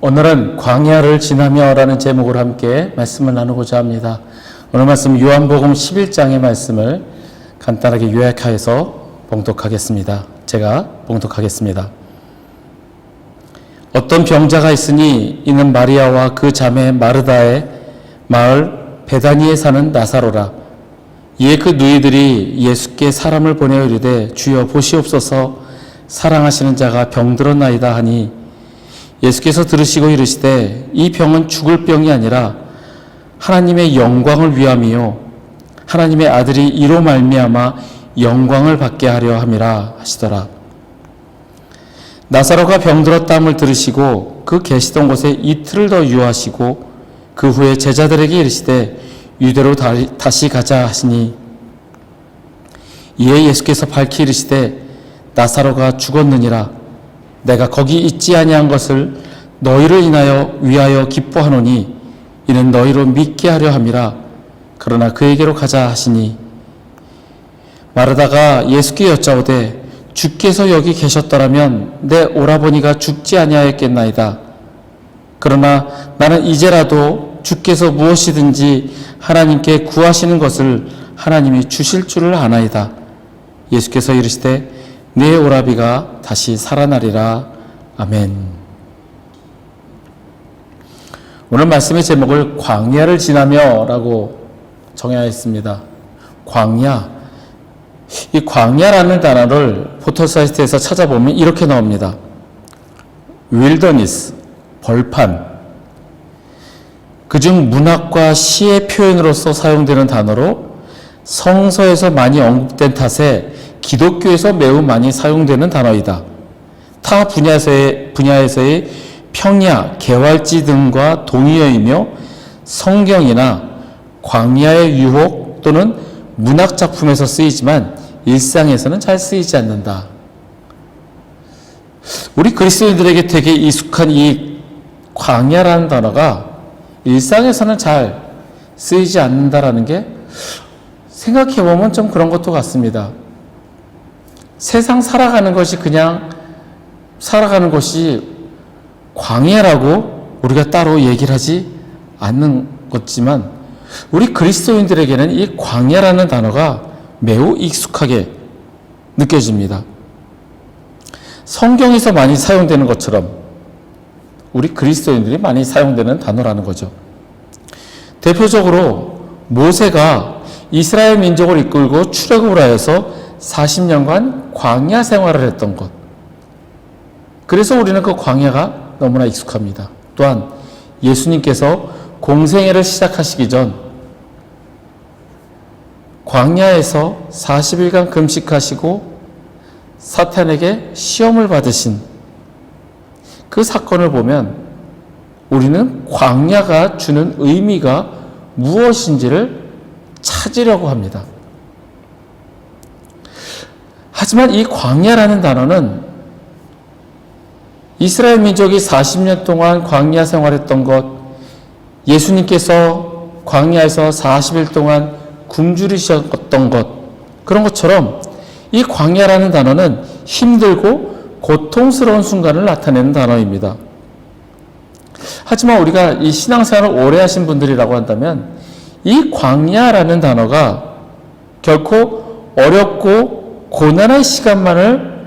오늘은 광야를 지나며라는 제목으로 함께 말씀을 나누고자 합니다. 오늘 말씀 요한복음 11장의 말씀을 간단하게 요약하여서 봉독하겠습니다. 제가 봉독하겠습니다. 어떤 병자가 있으니 이는 마리아와 그 자매 마르다의 마을 베다니에 사는 나사로라. 이에 그 누이들이 예수께 사람을 보내어 이르되 주여 보시옵소서 사랑하시는 자가 병들었나이다 하니 예수께서 들으시고 이르시되 이 병은 죽을 병이 아니라 하나님의 영광을 위함이요. 하나님의 아들이 이로 말미암아 영광을 받게 하려 함이라 하시더라. 나사로가 병들었다함을 들으시고 그 계시던 곳에 이틀을 더 유하시고 그 후에 제자들에게 이르시되 유대로 다시 가자 하시니. 이에 예수께서 밝히 이르시되 나사로가 죽었느니라 내가 거기 있지 아니한 것을 너희를 인하여 위하여 기뻐하노니 이는 너희로 믿게 하려 함이라. 그러나 그에게로 가자 하시니. 마르다가 예수께 여짜오되 주께서 여기 계셨더라면 내 오라버니가 죽지 아니하였겠나이다. 그러나 나는 이제라도 주께서 무엇이든지 하나님께 구하시는 것을 하나님이 주실 줄을 아나이다. 예수께서 이르시되 내 오라비가 다시 살아나리라. 아멘. 오늘 말씀의 제목을 광야를 지나며 라고 정하였습니다. 광야. 이 광야라는 단어를 포털사이트에서 찾아보면 이렇게 나옵니다. 윌더니스, 벌판. 그중 문학과 시의 표현으로서 사용되는 단어로 성서에서 많이 언급된 탓에 기독교에서 매우 많이 사용되는 단어이다. 타 분야에서의, 분야에서의 평야, 개활지 등과 동의어이며 성경이나 광야의 유혹 또는 문학 작품에서 쓰이지만 일상에서는 잘 쓰이지 않는다. 우리 그리스도인들에게 되게 익숙한 이 광야라는 단어가 일상에서는 잘 쓰이지 않는다라는 게 생각해 보면 좀 그런 것도 같습니다. 세상 살아가는 것이 그냥 살아가는 것이 광야라고 우리가 따로 얘기를 하지 않는 것지만 우리 그리스도인들에게는 이 광야라는 단어가 매우 익숙하게 느껴집니다. 성경에서 많이 사용되는 것처럼 우리 그리스도인들이 많이 사용되는 단어라는 거죠. 대표적으로 모세가 이스라엘 민족을 이끌고 출애굽을 하여서 40년간 광야 생활을 했던 것. 그래서 우리는 그 광야가 너무나 익숙합니다. 또한 예수님께서 공생애를 시작하시기 전 광야에서 40일간 금식하시고 사탄에게 시험을 받으신 그 사건을 보면 우리는 광야가 주는 의미가 무엇인지를 찾으려고 합니다. 하지만 이 광야라는 단어는 이스라엘 민족이 40년 동안 광야 생활했던 것, 예수님께서 광야에서 40일 동안 굶주리셨던 것, 그런 것처럼 이 광야라는 단어는 힘들고 고통스러운 순간을 나타내는 단어입니다. 하지만 우리가 이 신앙생활을 오래 하신 분들이라고 한다면 이 광야라는 단어가 결코 어렵고 고난의 시간만을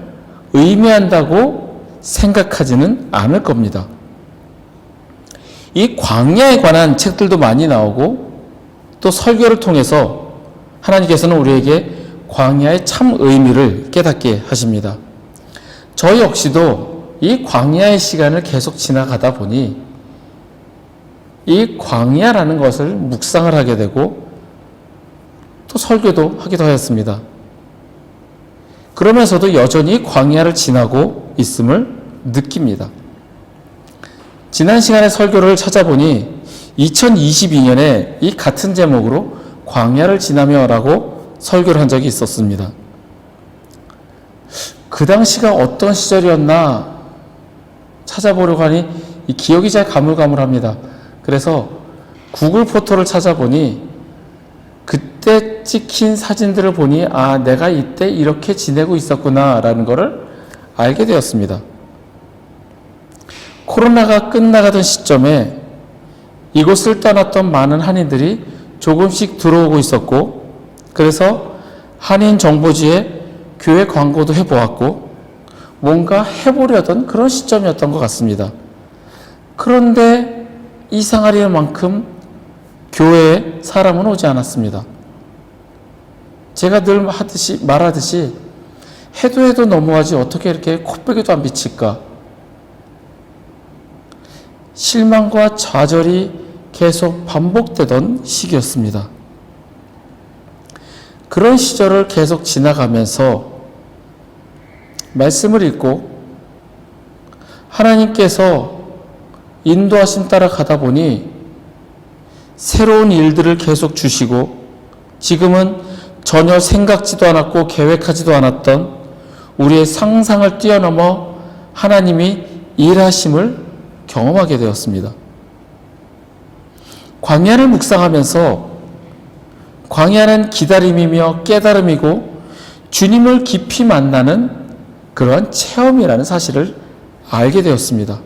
의미한다고 생각하지는 않을 겁니다. 이 광야에 관한 책들도 많이 나오고 또 설교를 통해서 하나님께서는 우리에게 광야의 참 의미를 깨닫게 하십니다. 저 역시도 이 광야의 시간을 계속 지나가다 보니 이 광야라는 것을 묵상을 하게 되고 또 설교도 하기도 하였습니다. 그러면서도 여전히 광야를 지나고 있음을 느낍니다. 지난 시간에 설교를 찾아보니 2022년에 이 같은 제목으로 광야를 지나며라고 설교를 한 적이 있었습니다. 그 당시가 어떤 시절이었나 찾아보려고 하니 이 기억이 잘 가물가물합니다. 그래서 구글 포토를 찾아보니 그때 찍힌 사진들을 보니 아 내가 이때 이렇게 지내고 있었구나라는 것을 알게 되었습니다. 코로나가 끝나가던 시점에 이곳을 떠났던 많은 한인들이 조금씩 들어오고 있었고, 그래서 한인 정보지에 교회 광고도 해보았고, 뭔가 해보려던 그런 시점이었던 것 같습니다. 그런데 이상하리는 만큼 교회에 사람은 오지 않았습니다. 제가 늘 하듯이, 말하듯이, 해도 해도 너무하지 어떻게 이렇게 코빼기도 안 비칠까? 실망과 좌절이 계속 반복되던 시기였습니다. 그런 시절을 계속 지나가면서 말씀을 읽고 하나님께서 인도하심 따라 가다 보니 새로운 일들을 계속 주시고 지금은 전혀 생각지도 않았고 계획하지도 않았던 우리의 상상을 뛰어넘어 하나님이 일하심을 경험하게 되었습니다. 광야를 묵상하면서 광야는 기다림이며 깨달음이고 주님을 깊이 만나는 그러한 체험이라는 사실을 알게 되었습니다.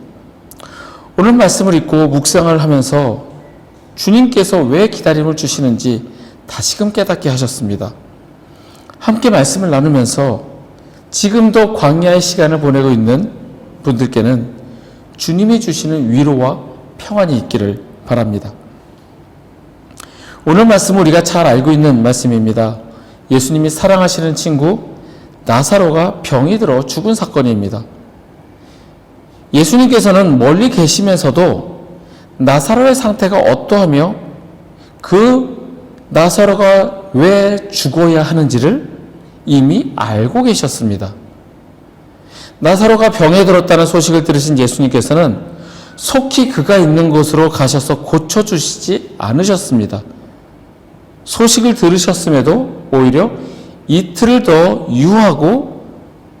오늘 말씀을 읽고 묵상을 하면서 주님께서 왜 기다림을 주시는지 다시금 깨닫게 하셨습니다. 함께 말씀을 나누면서 지금도 광야의 시간을 보내고 있는 분들께는 주님이 주시는 위로와 평안이 있기를 바랍니다. 오늘 말씀은 우리가 잘 알고 있는 말씀입니다. 예수님이 사랑하시는 친구 나사로가 병이 들어 죽은 사건입니다. 예수님께서는 멀리 계시면서도 나사로의 상태가 어떠하며 그 나사로가 왜 죽어야 하는지를 이미 알고 계셨습니다. 나사로가 병에 들었다는 소식을 들으신 예수님께서는 속히 그가 있는 곳으로 가셔서 고쳐주시지 않으셨습니다. 소식을 들으셨음에도 오히려 이틀을 더 유하고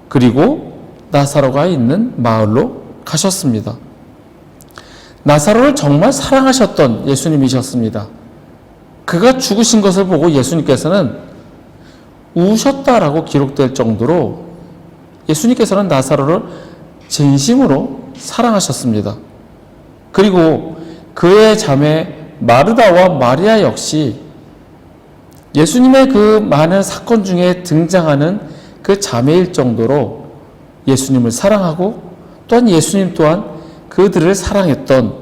그리고 나사로가 있는 마을로 가셨습니다. 나사로를 정말 사랑하셨던 예수님이셨습니다. 그가 죽으신 것을 보고 예수님께서는 우셨다라고 기록될 정도로 예수님께서는 나사로를 진심으로 사랑하셨습니다. 그리고 그의 자매 마르다와 마리아 역시 예수님의 그 많은 사건 중에 등장하는 그 자매일 정도로 예수님을 사랑하고 또한 예수님 또한 그들을 사랑했던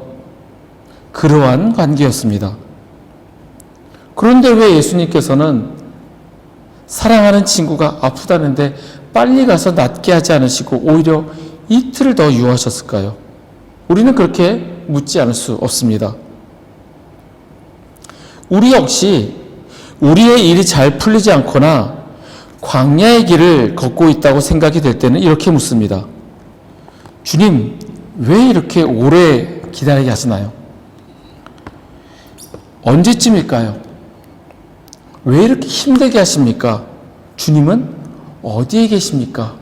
그러한 관계였습니다. 그런데 왜 예수님께서는 사랑하는 친구가 아프다는데 빨리 가서 낫게 하지 않으시고 오히려 이틀을 더 유하셨을까요? 우리는 그렇게 묻지 않을 수 없습니다. 우리 역시 우리의 일이 잘 풀리지 않거나 광야의 길을 걷고 있다고 생각이 될 때는 이렇게 묻습니다. 주님, 왜 이렇게 오래 기다리게 하시나요? 언제쯤일까요? 왜 이렇게 힘들게 하십니까? 주님은 어디에 계십니까?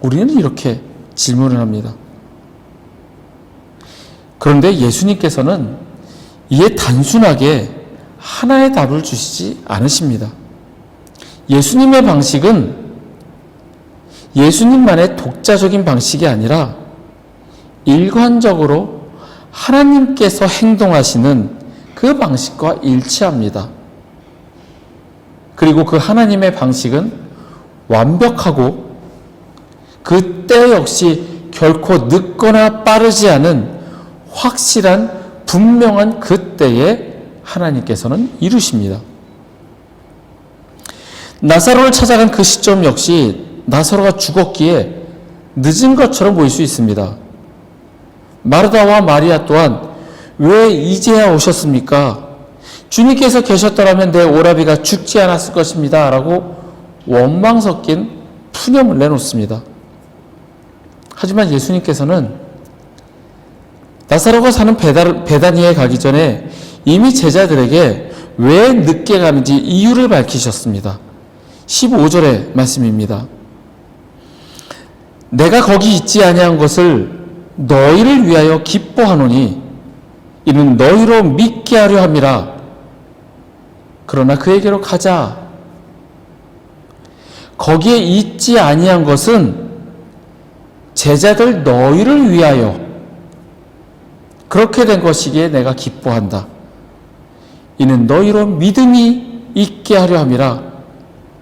우리는 이렇게 질문을 합니다. 그런데 예수님께서는 이에 단순하게 하나의 답을 주시지 않으십니다. 예수님의 방식은 예수님만의 독자적인 방식이 아니라 일관적으로 하나님께서 행동하시는 그 방식과 일치합니다. 그리고 그 하나님의 방식은 완벽하고 그때 역시 결코 늦거나 빠르지 않은 확실한 분명한 그때에 하나님께서는 이루십니다. 나사로를 찾아간 그 시점 역시 나사로가 죽었기에 늦은 것처럼 보일 수 있습니다. 마르다와 마리아 또한 왜 이제야 오셨습니까? 주님께서 계셨더라면 내 오라비가 죽지 않았을 것입니다. 라고 원망 섞인 푸념을 내놓습니다. 하지만 예수님께서는 나사로가 사는 베다, 베다니에 가기 전에 이미 제자들에게 왜 늦게 가는지 이유를 밝히셨습니다. 15절의 말씀입니다. 내가 거기 있지 아니한 것을 너희를 위하여 기뻐하노니 이는 너희로 믿게 하려 함이라. 그러나 그에게로 가자. 거기에 있지 아니한 것은 제자들 너희를 위하여 그렇게 된 것이기에 내가 기뻐한다. 이는 너희로 믿음이 있게 하려 함이라.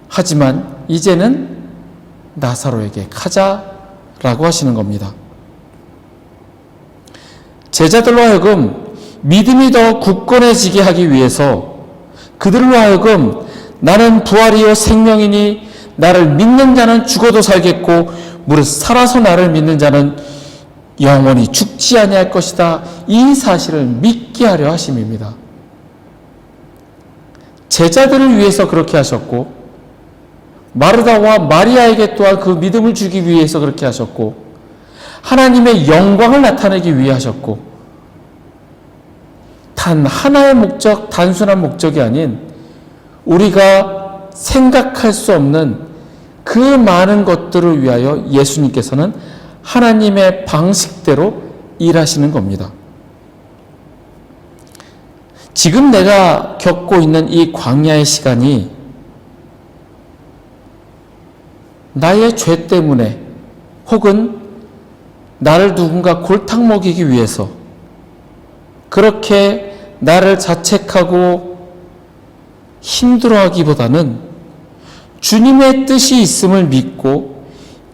하지만 이제는 나사로에게 가자라고 하시는 겁니다. 제자들로 하여금 믿음이 더 굳건해지게 하기 위해서 그들로 하여금 나는 부활이요 생명이니 나를 믿는 자는 죽어도 살겠고 무릇 살아서 나를 믿는 자는 영원히 죽지 아니할 것이다. 이 사실을 믿게 하려 하심입니다. 제자들을 위해서 그렇게 하셨고 마르다와 마리아에게 또한 그 믿음을 주기 위해서 그렇게 하셨고 하나님의 영광을 나타내기 위해 하셨고 단 하나의 목적, 단순한 목적이 아닌 우리가 생각할 수 없는 그 많은 것들을 위하여 예수님께서는 하나님의 방식대로 일하시는 겁니다. 지금 내가 겪고 있는 이 광야의 시간이 나의 죄 때문에 혹은 나를 누군가 골탕 먹이기 위해서 그렇게 나를 자책하고 힘들어하기보다는 주님의 뜻이 있음을 믿고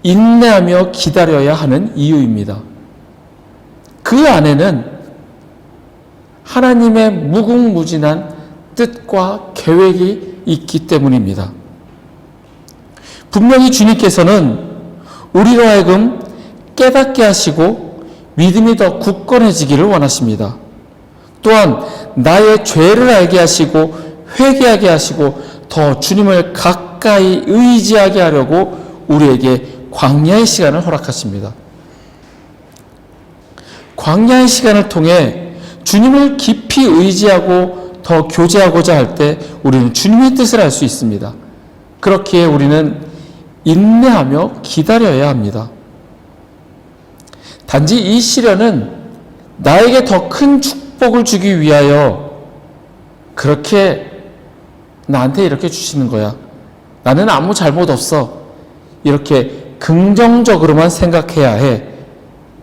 인내하며 기다려야 하는 이유입니다. 그 안에는 하나님의 무궁무진한 뜻과 계획이 있기 때문입니다. 분명히 주님께서는 우리로 하여금 깨닫게 하시고 믿음이 더 굳건해지기를 원하십니다. 또한 나의 죄를 알게 하시고 회개하게 하시고 더 주님을 가까이 의지하게 하려고 우리에게 광야의 시간을 허락하십니다. 광야의 시간을 통해 주님을 깊이 의지하고 더 교제하고자 할 때 우리는 주님의 뜻을 알 수 있습니다. 그렇기에 우리는 인내하며 기다려야 합니다. 단지 이 시련은 나에게 더 큰 축복을 주기 위하여 그렇게 나한테 이렇게 주시는 거야. 나는 아무 잘못 없어. 이렇게 긍정적으로만 생각해야 해.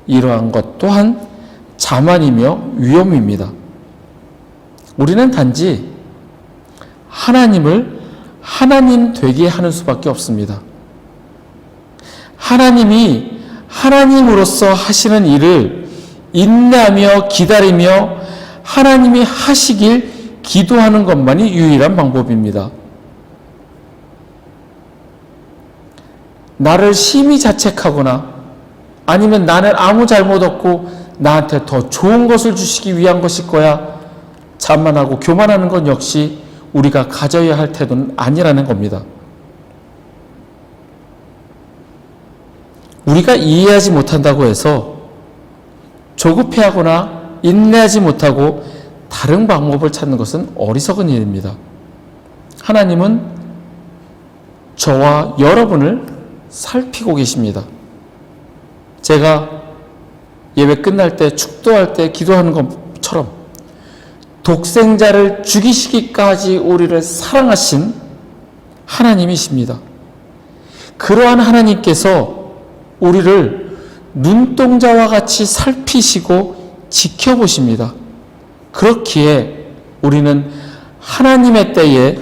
이러한 것 또한 자만이며 위험입니다. 우리는 단지 하나님을 하나님 되게 하는 수밖에 없습니다. 하나님이 하나님으로서 하시는 일을 인내하며 기다리며 하나님이 하시길 기도하는 것만이 유일한 방법입니다. 나를 심히 자책하거나 아니면 나는 아무 잘못 없고 나한테 더 좋은 것을 주시기 위한 것일 거야. 자만하고 교만하는 건 역시 우리가 가져야 할 태도는 아니라는 겁니다. 우리가 이해하지 못한다고 해서 조급해하거나 인내하지 못하고 다른 방법을 찾는 것은 어리석은 일입니다. 하나님은 저와 여러분을 살피고 계십니다. 제가 예배 끝날 때 축도할 때 기도하는 것처럼 독생자를 죽이시기까지 우리를 사랑하신 하나님이십니다. 그러한 하나님께서 우리를 눈동자와 같이 살피시고 지켜보십니다. 그렇기에 우리는 하나님의 때에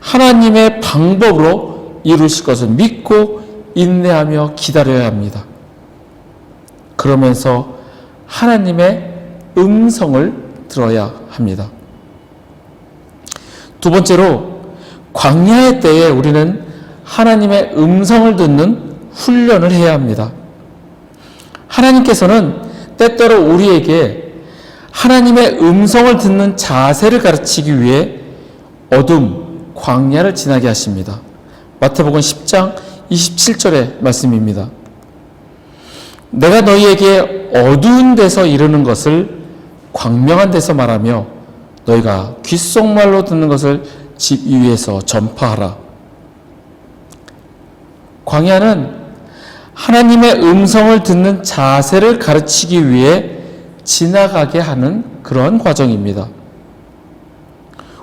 하나님의 방법으로 이루실 것을 믿고 인내하며 기다려야 합니다. 그러면서 하나님의 음성을 들어야 합니다. 두 번째로 광야의 때에 우리는 하나님의 음성을 듣는 훈련을 해야 합니다. 하나님께서는 때때로 우리에게 하나님의 음성을 듣는 자세를 가르치기 위해 어둠, 광야를 지나게 하십니다. 마태복음 10장 27절의 말씀입니다. 내가 너희에게 어두운 데서 이르는 것을 광명한 데서 말하며 너희가 귓속말로 듣는 것을 집 위에서 전파하라. 광야는 하나님의 음성을 듣는 자세를 가르치기 위해 지나가게 하는 그런 과정입니다.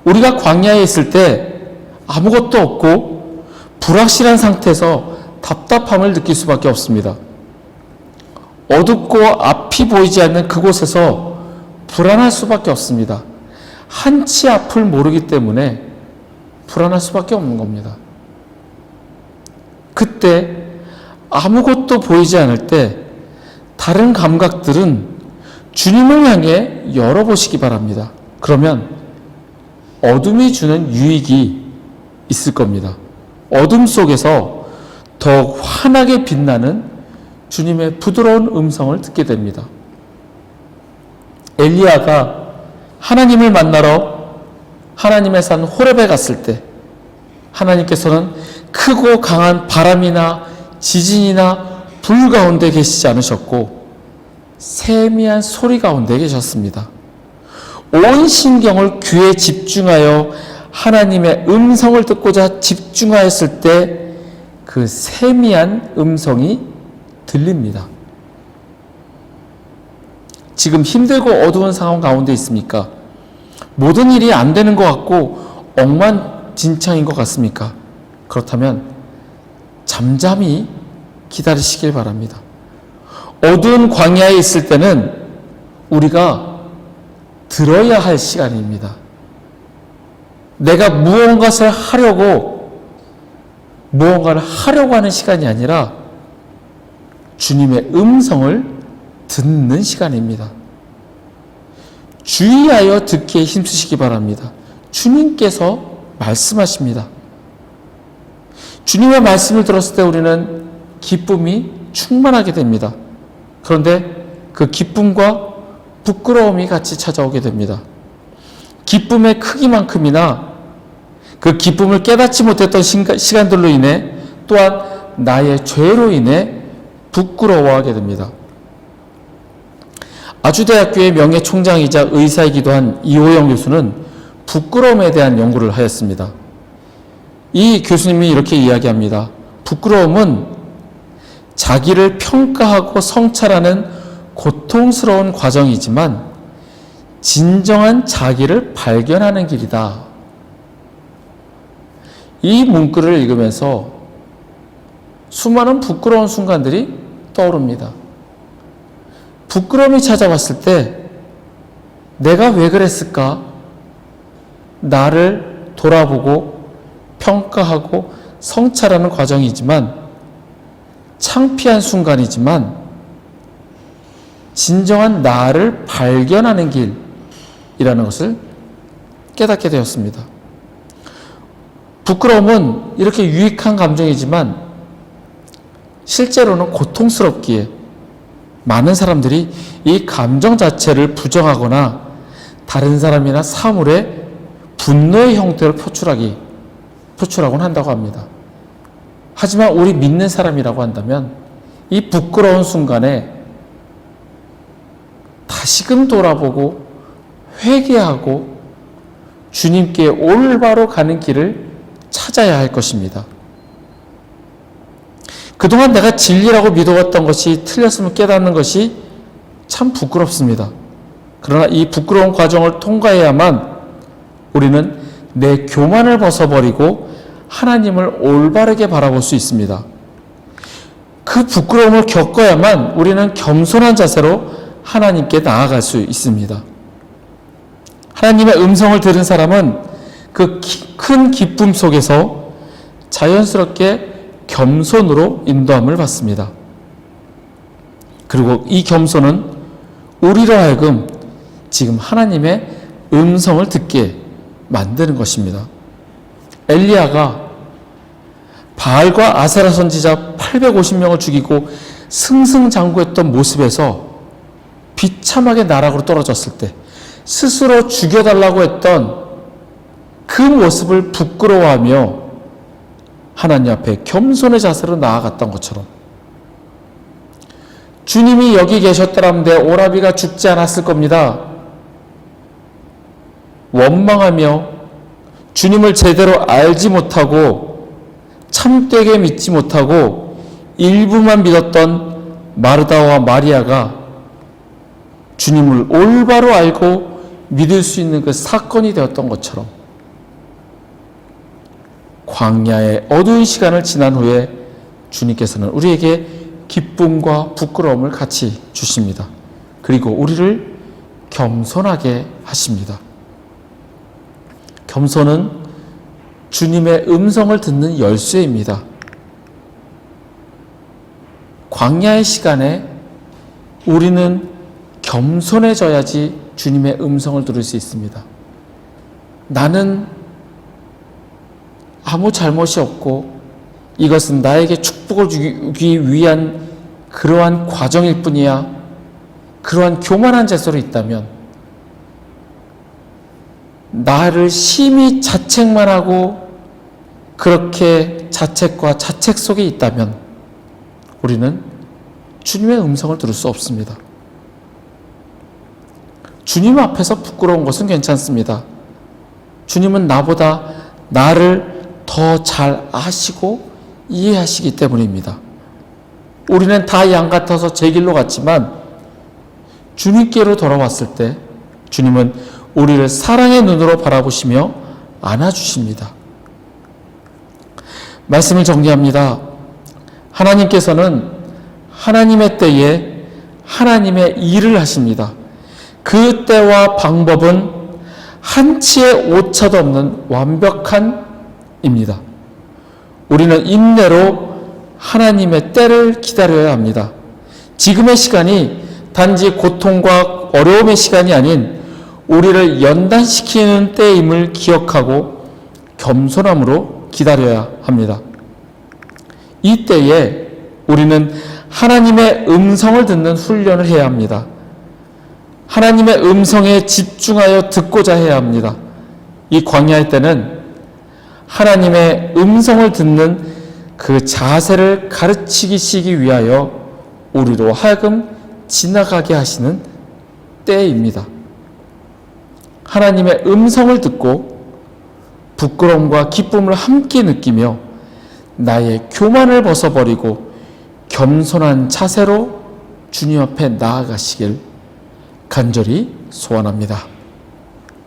우리가 광야에 있을 때 아무것도 없고 불확실한 상태에서 답답함을 느낄 수밖에 없습니다. 어둡고 앞이 보이지 않는 그곳에서 불안할 수밖에 없습니다. 한치 앞을 모르기 때문에 불안할 수밖에 없는 겁니다. 그때 아무것도 보이지 않을 때 다른 감각들은 주님을 향해 열어보시기 바랍니다. 그러면 어둠이 주는 유익이 있을 겁니다. 어둠 속에서 더욱 환하게 빛나는 주님의 부드러운 음성을 듣게 됩니다. 엘리야가 하나님을 만나러 하나님의 산 호렙에 갔을 때 하나님께서는 크고 강한 바람이나 지진이나 불 가운데 계시지 않으셨고 세미한 소리 가운데 계셨습니다. 온 신경을 귀에 집중하여 하나님의 음성을 듣고자 집중하였을 때 그 세미한 음성이 들립니다. 지금 힘들고 어두운 상황 가운데 있습니까? 모든 일이 안 되는 것 같고 엉망진창인 것 같습니까? 그렇다면 잠잠히 기다리시길 바랍니다. 어두운 광야에 있을 때는 우리가 들어야 할 시간입니다. 내가 무언가를 하려고 무언가를 하려고 하는 시간이 아니라 주님의 음성을 듣는 시간입니다. 주의하여 듣기에 힘쓰시기 바랍니다. 주님께서 말씀하십니다. 주님의 말씀을 들었을 때 우리는 기쁨이 충만하게 됩니다. 그런데 그 기쁨과 부끄러움이 같이 찾아오게 됩니다. 기쁨의 크기만큼이나 그 기쁨을 깨닫지 못했던 시간들로 인해 또한 나의 죄로 인해 부끄러워하게 됩니다. 아주대학교의 명예총장이자 의사이기도 한 이호영 교수는 부끄러움에 대한 연구를 하였습니다. 이 교수님이 이렇게 이야기합니다. 부끄러움은 자기를 평가하고 성찰하는 고통스러운 과정이지만 진정한 자기를 발견하는 길이다. 이 문구를 읽으면서 수많은 부끄러운 순간들이 떠오릅니다. 부끄러움이 찾아왔을 때 내가 왜 그랬을까? 나를 돌아보고 평가하고 성찰하는 과정이지만 창피한 순간이지만 진정한 나를 발견하는 길이라는 것을 깨닫게 되었습니다. 부끄러움은 이렇게 유익한 감정이지만 실제로는 고통스럽기에 많은 사람들이 이 감정 자체를 부정하거나 다른 사람이나 사물에 분노의 형태를 표출하기, 표출하곤 한다고 합니다. 하지만 우리 믿는 사람이라고 한다면 이 부끄러운 순간에 다시금 돌아보고 회개하고 주님께 올바로 가는 길을 찾아야 할 것입니다. 그동안 내가 진리라고 믿어왔던 것이 틀렸음을 깨닫는 것이 참 부끄럽습니다. 그러나 이 부끄러운 과정을 통과해야만 우리는 내 교만을 벗어버리고 하나님을 올바르게 바라볼 수 있습니다. 그 부끄러움을 겪어야만 우리는 겸손한 자세로 하나님께 나아갈 수 있습니다. 하나님의 음성을 들은 사람은 그 큰 기쁨 속에서 자연스럽게 겸손으로 인도함을 받습니다. 그리고 이 겸손은 우리로 하여금 지금 하나님의 음성을 듣게 만드는 것입니다. 엘리야가 바알과 아세라 선지자 850명을 죽이고 승승장구했던 모습에서 비참하게 나락으로 떨어졌을 때 스스로 죽여달라고 했던 그 모습을 부끄러워하며 하나님 앞에 겸손의 자세로 나아갔던 것처럼 주님이 여기 계셨더라면 내 오라비가 죽지 않았을 겁니다. 원망하며 주님을 제대로 알지 못하고 참되게 믿지 못하고 일부만 믿었던 마르다와 마리아가 주님을 올바로 알고 믿을 수 있는 그 사건이 되었던 것처럼 광야의 어두운 시간을 지난 후에 주님께서는 우리에게 기쁨과 부끄러움을 같이 주십니다. 그리고 우리를 겸손하게 하십니다. 겸손은 주님의 음성을 듣는 열쇠입니다. 광야의 시간에 우리는 겸손해져야지 주님의 음성을 들을 수 있습니다. 나는 아무 잘못이 없고 이것은 나에게 축복을 주기 위한 그러한 과정일 뿐이야. 그러한 교만한 자세로 있다면 나를 심히 자책만 하고 그렇게 자책과 자책 속에 있다면 우리는 주님의 음성을 들을 수 없습니다. 주님 앞에서 부끄러운 것은 괜찮습니다. 주님은 나보다 나를 더 잘 아시고 이해하시기 때문입니다. 우리는 다 양 같아서 제 길로 갔지만 주님께로 돌아왔을 때 주님은 우리를 사랑의 눈으로 바라보시며 안아주십니다. 말씀을 정리합니다. 하나님께서는 하나님의 때에 하나님의 일을 하십니다. 그 때와 방법은 한치의 오차도 없는 완벽한 입니다. 우리는 인내로 하나님의 때를 기다려야 합니다. 지금의 시간이 단지 고통과 어려움의 시간이 아닌 우리를 연단시키는 때임을 기억하고 겸손함으로 기다려야 합니다. 이 때에 우리는 하나님의 음성을 듣는 훈련을 해야 합니다. 하나님의 음성에 집중하여 듣고자 해야 합니다. 이 광야의 때는 하나님의 음성을 듣는 그 자세를 가르치시기 위하여 우리로 하여금 지나가게 하시는 때입니다. 하나님의 음성을 듣고 부끄러움과 기쁨을 함께 느끼며 나의 교만을 벗어버리고 겸손한 자세로 주님 앞에 나아가시길 간절히 소원합니다.